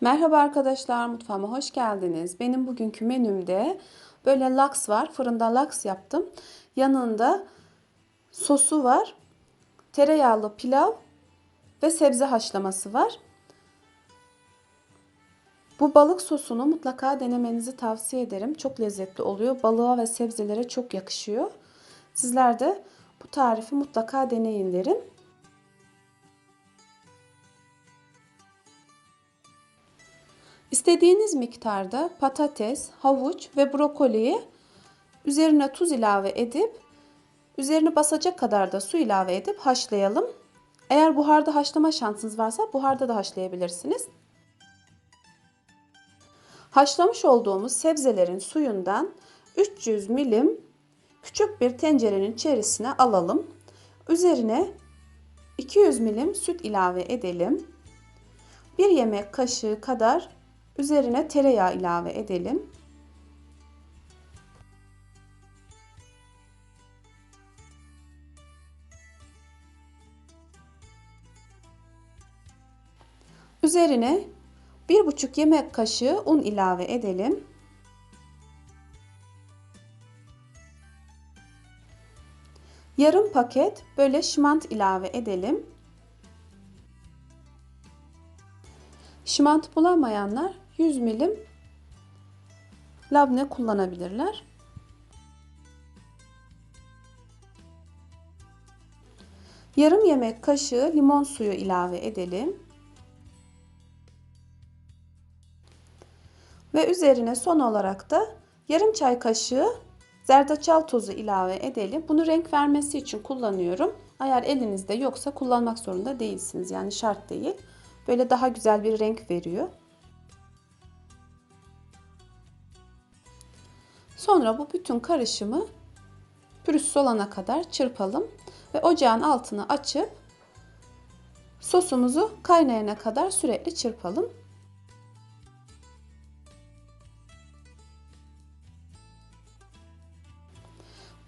Merhaba arkadaşlar, mutfağıma hoş geldiniz. Benim bugünkü menümde böyle laks var. Fırında laks yaptım. Yanında sosu var. Tereyağlı pilav ve sebze haşlaması var. Bu balık sosunu mutlaka denemenizi tavsiye ederim. Çok lezzetli oluyor. Balığa ve sebzelere çok yakışıyor. Sizler de bu tarifi mutlaka deneyin derim. İstediğiniz miktarda patates, havuç ve brokoliyi üzerine tuz ilave edip üzerini basacak kadar da su ilave edip haşlayalım. Eğer buharda haşlama şansınız varsa buharda da haşlayabilirsiniz. Haşlamış olduğumuz sebzelerin suyundan 300 milim küçük bir tencerenin içerisine alalım. Üzerine 200 milim süt ilave edelim. 1 yemek kaşığı kadar Üzerine tereyağı ilave edelim. Üzerine 1,5 yemek kaşığı un ilave edelim. Yarım paket böyle şimant ilave edelim. Şimant bulamayanlar 100 milim labne kullanabilirler. Yarım yemek kaşığı limon suyu ilave edelim. Ve üzerine son olarak da yarım çay kaşığı zerdeçal tozu ilave edelim. Bunu renk vermesi için kullanıyorum. Eğer elinizde yoksa kullanmak zorunda değilsiniz. Yani şart değil. Böyle daha güzel bir renk veriyor. Sonra bu bütün karışımı pürüzsüz olana kadar çırpalım ve ocağın altını açıp sosumuzu kaynayana kadar sürekli çırpalım.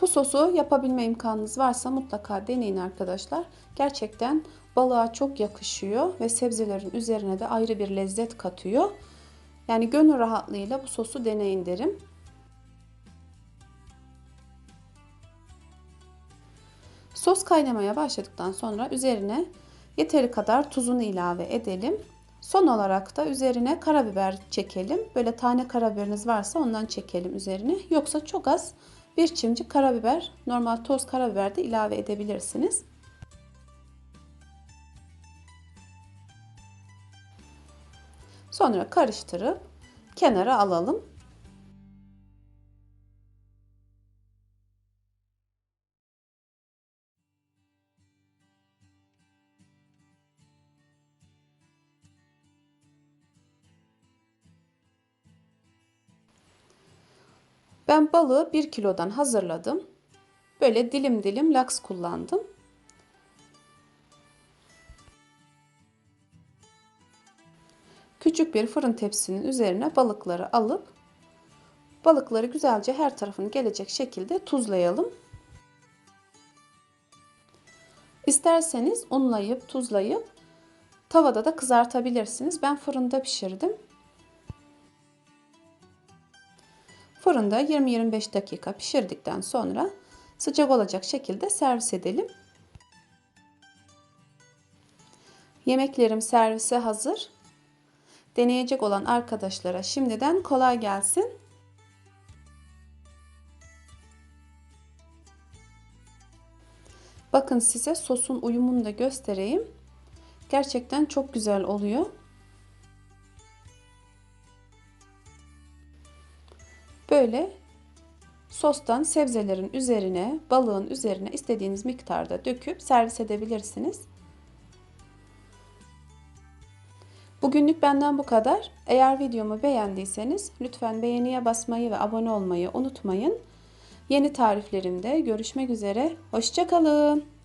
Bu sosu yapabilme imkanınız varsa mutlaka deneyin arkadaşlar. Gerçekten balığa çok yakışıyor ve sebzelerin üzerine de ayrı bir lezzet katıyor. Yani gönül rahatlığıyla bu sosu deneyin derim. Sos kaynamaya başladıktan sonra üzerine yeteri kadar tuzunu ilave edelim. Son olarak da üzerine karabiber çekelim. Böyle tane karabiberiniz varsa ondan çekelim üzerine. Yoksa çok az bir çimcik karabiber, normal toz karabiber de ilave edebilirsiniz. Sonra karıştırıp kenara alalım. Ben balığı 1 kilodan hazırladım. Böyle dilim dilim laks kullandım. Küçük bir fırın tepsinin üzerine balıkları alıp balıkları güzelce her tarafını gelecek şekilde tuzlayalım. İsterseniz unlayıp tuzlayıp tavada da kızartabilirsiniz. Ben fırında pişirdim. Fırında 20-25 dakika pişirdikten sonra sıcak olacak şekilde servis edelim. Yemeklerim servise hazır. Deneyecek olan arkadaşlara şimdiden kolay gelsin. Bakın size sosun uyumunu da göstereyim. Gerçekten çok güzel oluyor. Böyle sostan sebzelerin üzerine, balığın üzerine istediğiniz miktarda döküp servis edebilirsiniz. Bugünlük benden bu kadar. Eğer videomu beğendiyseniz lütfen beğeniye basmayı ve abone olmayı unutmayın. Yeni tariflerimde görüşmek üzere. Hoşçakalın.